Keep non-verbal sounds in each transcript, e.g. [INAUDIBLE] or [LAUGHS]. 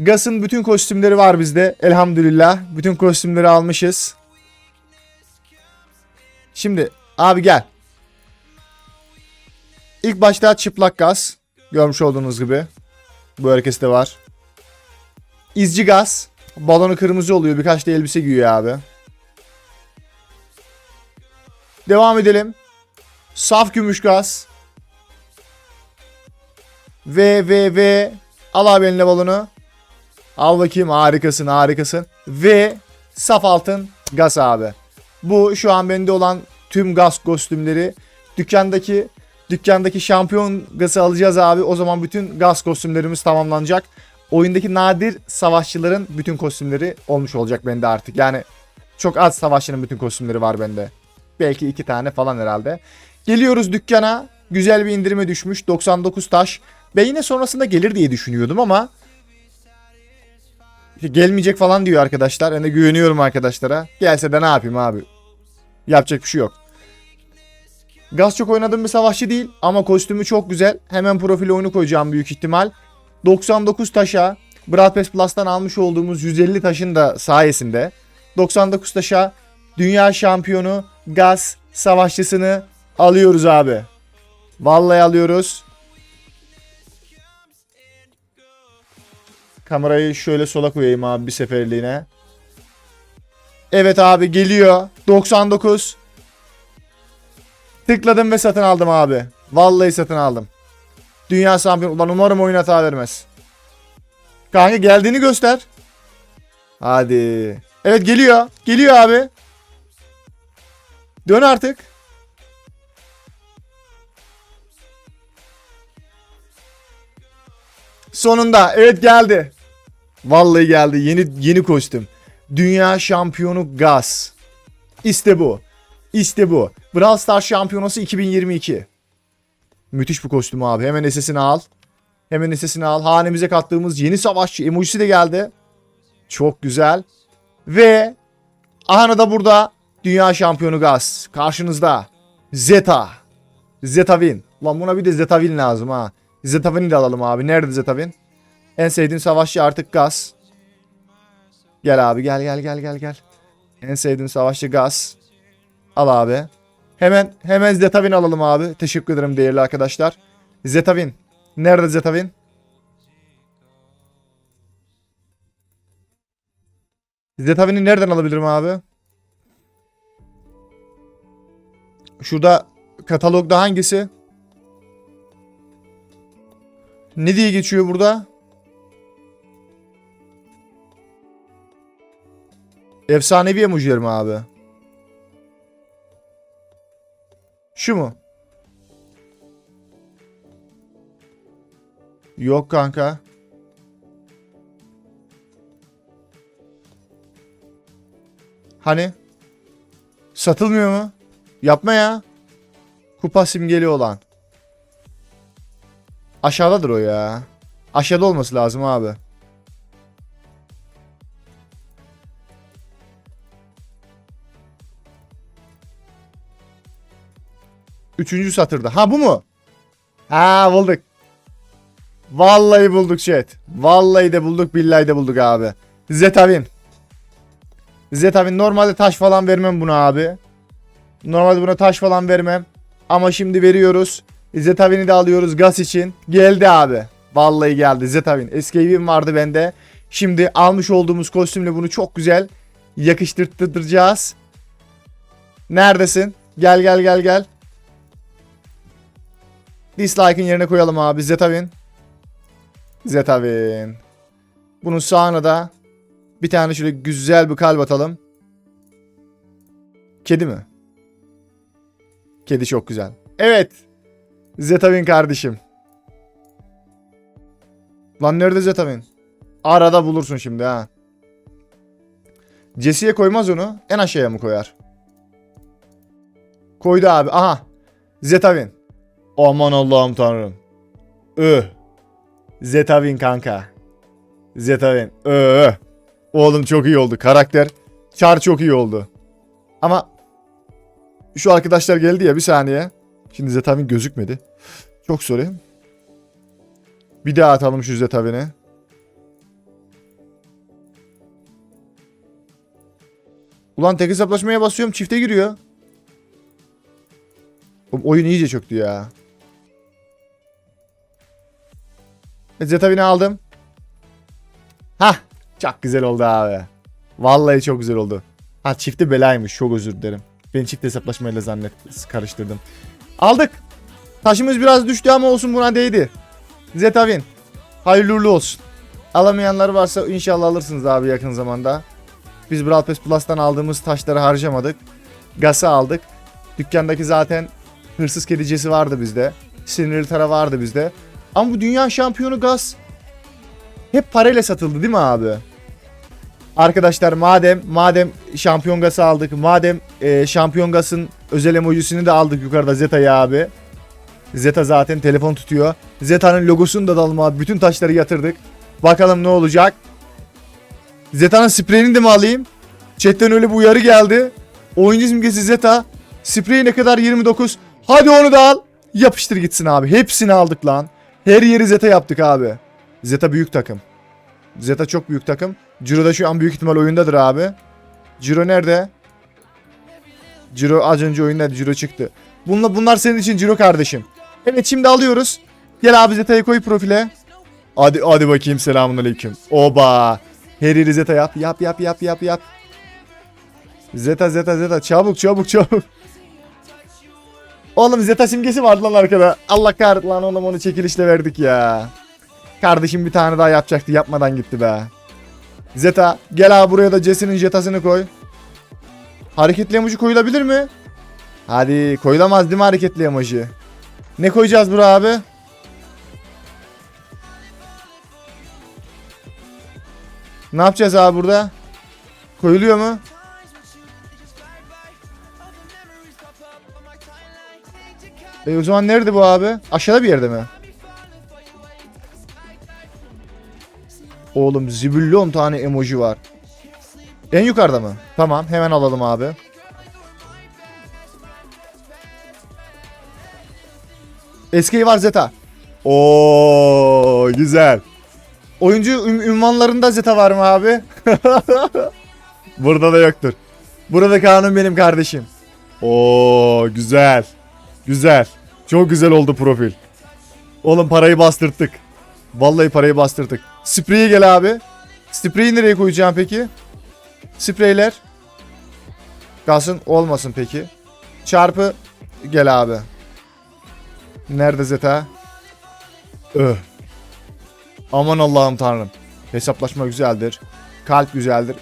Gas'ın bütün kostümleri var bizde. Elhamdülillah. Bütün kostümleri almışız. Şimdi abi gel. İlk başta çıplak gaz. Görmüş olduğunuz gibi. Bu herkeste var. İzci gaz. Balonu kırmızı oluyor. Birkaç da elbise giyiyor abi. Devam edelim. Saf gümüş gaz. Ve ve ve. Al abi eline balonu. Al bakayım harikasın harikasın. Ve saf altın gaz abi. Bu şu an bende olan tüm gaz kostümleri. Dükkandaki dükkandaki şampiyon gazı alacağız abi. O zaman bütün gaz kostümlerimiz tamamlanacak. Oyundaki nadir savaşçıların bütün kostümleri olmuş olacak bende artık. Yani çok az savaşçının bütün kostümleri var bende. Belki iki tane falan herhalde. Geliyoruz dükkana. Güzel bir indirime düşmüş. 99 taş. Ben yine sonrasında gelir diye düşünüyordum ama gelmeyecek falan diyor arkadaşlar. Ben de güveniyorum arkadaşlara. Gelse de ne yapayım abi? Yapacak bir şey yok. Gaz çok oynadığım bir savaşçı değil ama kostümü çok güzel. Hemen profil oyunu koyacağım büyük ihtimal. 99 taşa Brawl Pass Plus'tan almış olduğumuz 150 taşın da sayesinde 99 taşa dünya şampiyonu Gaz savaşçısını alıyoruz abi. Vallahi alıyoruz. Kamerayı şöyle sola koyayım abi bir seferliğine. Evet abi geliyor. 99. Tıkladım ve satın aldım abi. Vallahi satın aldım. Dünya şampiyonu. Ulan umarım oyun hata vermez. Kanka geldiğini göster. Hadi. Evet geliyor. Geliyor abi. Dön artık. Sonunda. Evet geldi. Vallahi geldi. Yeni yeni kostüm. Dünya şampiyonu Gaz. İşte bu. İşte bu. Brawl Stars şampiyonası 2022. Müthiş bir kostüm abi. Hemen sesini al. Hemen sesini al. Hanemize kattığımız yeni savaşçı emojisi de geldi. Çok güzel. Ve Ahana da burada dünya şampiyonu Gaz. Karşınızda Zeta. Zeta Win. Lan buna bir de Zeta Win lazım ha. Zeta Win'i de alalım abi. Nerede Zeta Win? En sevdiğim savaşçı artık Gaz. Gel abi gel gel gel gel gel. En sevdiğim savaşçı Gaz. Al abi. Hemen hemen Zetavin alalım abi. Teşekkür ederim değerli arkadaşlar. Zetavin. Nerede Zetavin? Zetavin'i nereden alabilirim abi? Şurada katalogda hangisi? Ne diye geçiyor burada? Efsanevi emojiler mi abi? Şu mu? Yok kanka. Hani? Satılmıyor mu? Yapma ya. Kupa simgeli olan. Aşağıdadır o ya. Aşağıda olması lazım abi. Üçüncü satırda. Ha bu mu? Ha bulduk. Vallahi bulduk chat. Vallahi de bulduk billahi de bulduk abi. Zetavin. Zetavin normalde taş falan vermem buna abi. Normalde buna taş falan vermem. Ama şimdi veriyoruz. Zetavin'i de alıyoruz gaz için. Geldi abi. Vallahi geldi Zetavin. Eski evim vardı bende. Şimdi almış olduğumuz kostümle bunu çok güzel yakıştırtıracağız. Neredesin? Gel gel gel gel. Dislike'ın yerine koyalım abi. Zetavin. Zetavin. Bunun sağına da bir tane şöyle güzel bir kalp atalım. Kedi mi? Kedi çok güzel. Evet. Zetavin kardeşim. Lan nerede Zetavin? Arada bulursun şimdi ha. Jesse'ye koymaz onu. En aşağıya mı koyar? Koydu abi. Aha. Zetavin. Aman Allah'ım tanrım. Ü. Zetavin kanka. Zetavin. Ö. Oğlum çok iyi oldu. Karakter. Char çok iyi oldu. Ama şu arkadaşlar geldi ya bir saniye. Şimdi Zetavin gözükmedi. Çok sorayım. Bir daha atalım şu Zetavin'i. Ulan tek hesaplaşmaya basıyorum çifte giriyor. Oyun iyice çöktü ya. Zetavini aldım. Hah. Çok güzel oldu abi. Vallahi çok güzel oldu. Ha çifte belaymış. Çok özür dilerim. Ben çift hesaplaşmayla zannet karıştırdım. Aldık. Taşımız biraz düştü ama olsun buna değdi. Zetavin. Hayırlı uğurlu olsun. Alamayanlar varsa inşallah alırsınız abi yakın zamanda. Biz Brawl Pass Plus'tan aldığımız taşları harcamadık. Gas'ı aldık. Dükkandaki zaten hırsız kedicesi vardı bizde. Sinirli tara vardı bizde. Ama bu dünya şampiyonu Gas hep parayla satıldı değil mi abi? Arkadaşlar madem madem şampiyon Gas'ı aldık, madem e, şampiyon Gas'ın özel emojisini de aldık yukarıda Zeta'ya abi. Zeta zaten telefon tutuyor. Zeta'nın logosunu da dalma abi. Bütün taşları yatırdık. Bakalım ne olacak. Zeta'nın spreyini de mi alayım? Chatten öyle bir uyarı geldi. Oyuncu simgesi Zeta. Spreyi ne kadar 29. Hadi onu da al. Yapıştır gitsin abi. Hepsini aldık lan. Her yeri Zeta yaptık abi. Zeta büyük takım. Zeta çok büyük takım. Ciro da şu an büyük ihtimal oyundadır abi. Ciro nerede? Ciro az önce oyundaydı. Ciro çıktı. Bunlar, bunlar senin için Ciro kardeşim. Evet şimdi alıyoruz. Gel abi Zeta'yı koy profile. Hadi hadi bakayım selamun aleyküm. Oba. Her yeri Zeta yap yap yap yap yap yap. Zeta Zeta Zeta çabuk çabuk çabuk. Oğlum Zeta simgesi vardı lan arkada. Allah kahret lan oğlum onu çekilişle verdik ya. Kardeşim bir tane daha yapacaktı yapmadan gitti be. Zeta gel abi buraya da Jesse'nin jetasını koy. Hareketli emoji koyulabilir mi? Hadi koyulamaz değil mi hareketli emoji? Ne koyacağız buraya abi? Ne yapacağız abi burada? Koyuluyor mu? E o zaman nerede bu abi? Aşağıda bir yerde mi? Oğlum zibüllon tane emoji var. En yukarıda mı? Tamam hemen alalım abi. Eski var Zeta. Oo güzel. Oyuncu ün- ünvanlarında Zeta var mı abi? [LAUGHS] Burada da yoktur. Burada Kaan'ım benim kardeşim. Oo güzel. Güzel. Çok güzel oldu profil. Oğlum parayı bastırttık. Vallahi parayı bastırdık. Spreyi gel abi. Spreyi nereye koyacağım peki? Spreyler. Kalsın olmasın peki. Çarpı gel abi. Nerede Zeta? Öh. Aman Allah'ım tanrım. Hesaplaşma güzeldir. Kalp güzeldir.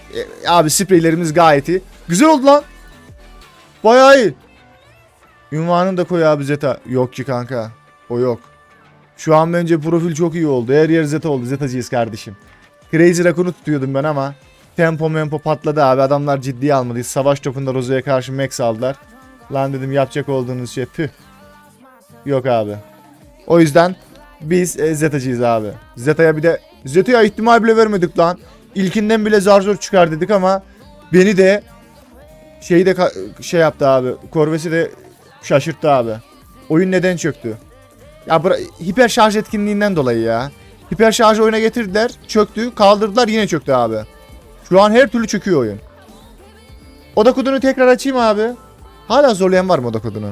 E, abi spreylerimiz gayet iyi. Güzel oldu lan. Bayağı iyi. Ünvanını da koy abi Zeta. Yok ki kanka. O yok. Şu an bence profil çok iyi oldu. Her yer Zeta oldu. Zetacıyız kardeşim. Crazy Raccoon'u tutuyordum ben ama tempo mempo patladı abi. Adamlar ciddiye almadı. Savaş topunda Rozo'ya karşı max aldılar. Lan dedim yapacak olduğunuz şey püh. Yok abi. O yüzden biz e, Zetacıyız abi. Zeta'ya bir de Zeta'ya ihtimal bile vermedik lan. İlkinden bile zar zor çıkar dedik ama beni de şeyi de şey yaptı abi. Korvesi de şaşırttı abi. Oyun neden çöktü? Ya hiper şarj etkinliğinden dolayı ya. Hiper şarjı oyuna getirdiler, çöktü, kaldırdılar yine çöktü abi. Şu an her türlü çöküyor oyun. Oda kodunu tekrar açayım abi. Hala zorlayan var mı oda kodunu?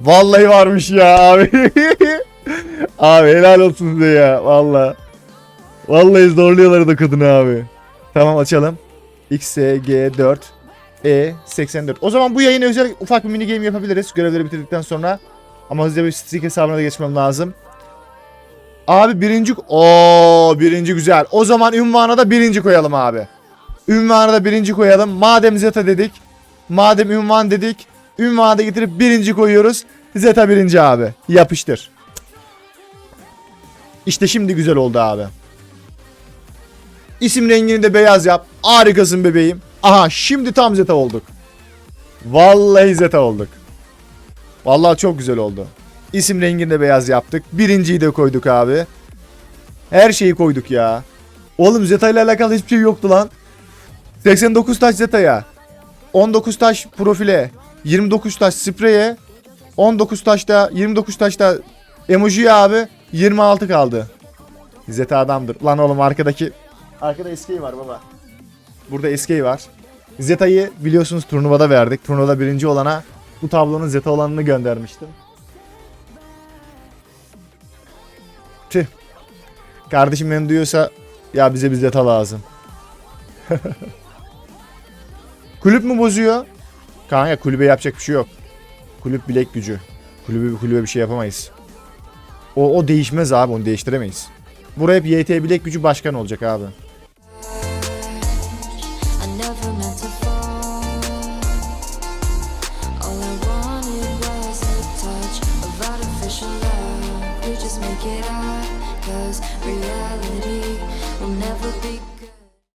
Vallahi varmış ya abi. [LAUGHS] abi helal olsun size ya valla. Vallahi zorluyorlar oda kodunu abi. Tamam açalım. XSG4 E84. O zaman bu yayına özel ufak bir mini game yapabiliriz. Görevleri bitirdikten sonra. Ama hızlıca bir streak hesabına da geçmem lazım. Abi birinci... o birinci güzel. O zaman ünvana da birinci koyalım abi. Ünvana da birinci koyalım. Madem Zeta dedik. Madem ünvan dedik. Ünvanı da getirip birinci koyuyoruz. Zeta birinci abi. Yapıştır. İşte şimdi güzel oldu abi. İsim rengini de beyaz yap. Harikasın bebeğim. Aha şimdi tam Zeta olduk. Vallahi Zeta olduk. Vallahi çok güzel oldu. İsim rengini de beyaz yaptık. Birinciyi de koyduk abi. Her şeyi koyduk ya. Oğlum Zeta ile alakalı hiçbir şey yoktu lan. 89 taş Zeta'ya. 19 taş profile. 29 taş spreye. 19 taşta 29 taşta emojiye abi. 26 kaldı. Zeta adamdır. Lan oğlum arkadaki Arkada eski var baba. Burada SK var. Zeta'yı biliyorsunuz turnuvada verdik. Turnuvada birinci olana bu tablonun Zeta olanını göndermiştim. Tüh. Kardeşim beni duyuyorsa ya bize bir Zeta lazım. [LAUGHS] Kulüp mü bozuyor? Kanka kulübe yapacak bir şey yok. Kulüp bilek gücü. Kulübe, kulübe bir şey yapamayız. O, o değişmez abi onu değiştiremeyiz. Buraya hep YT bilek gücü başkan olacak abi.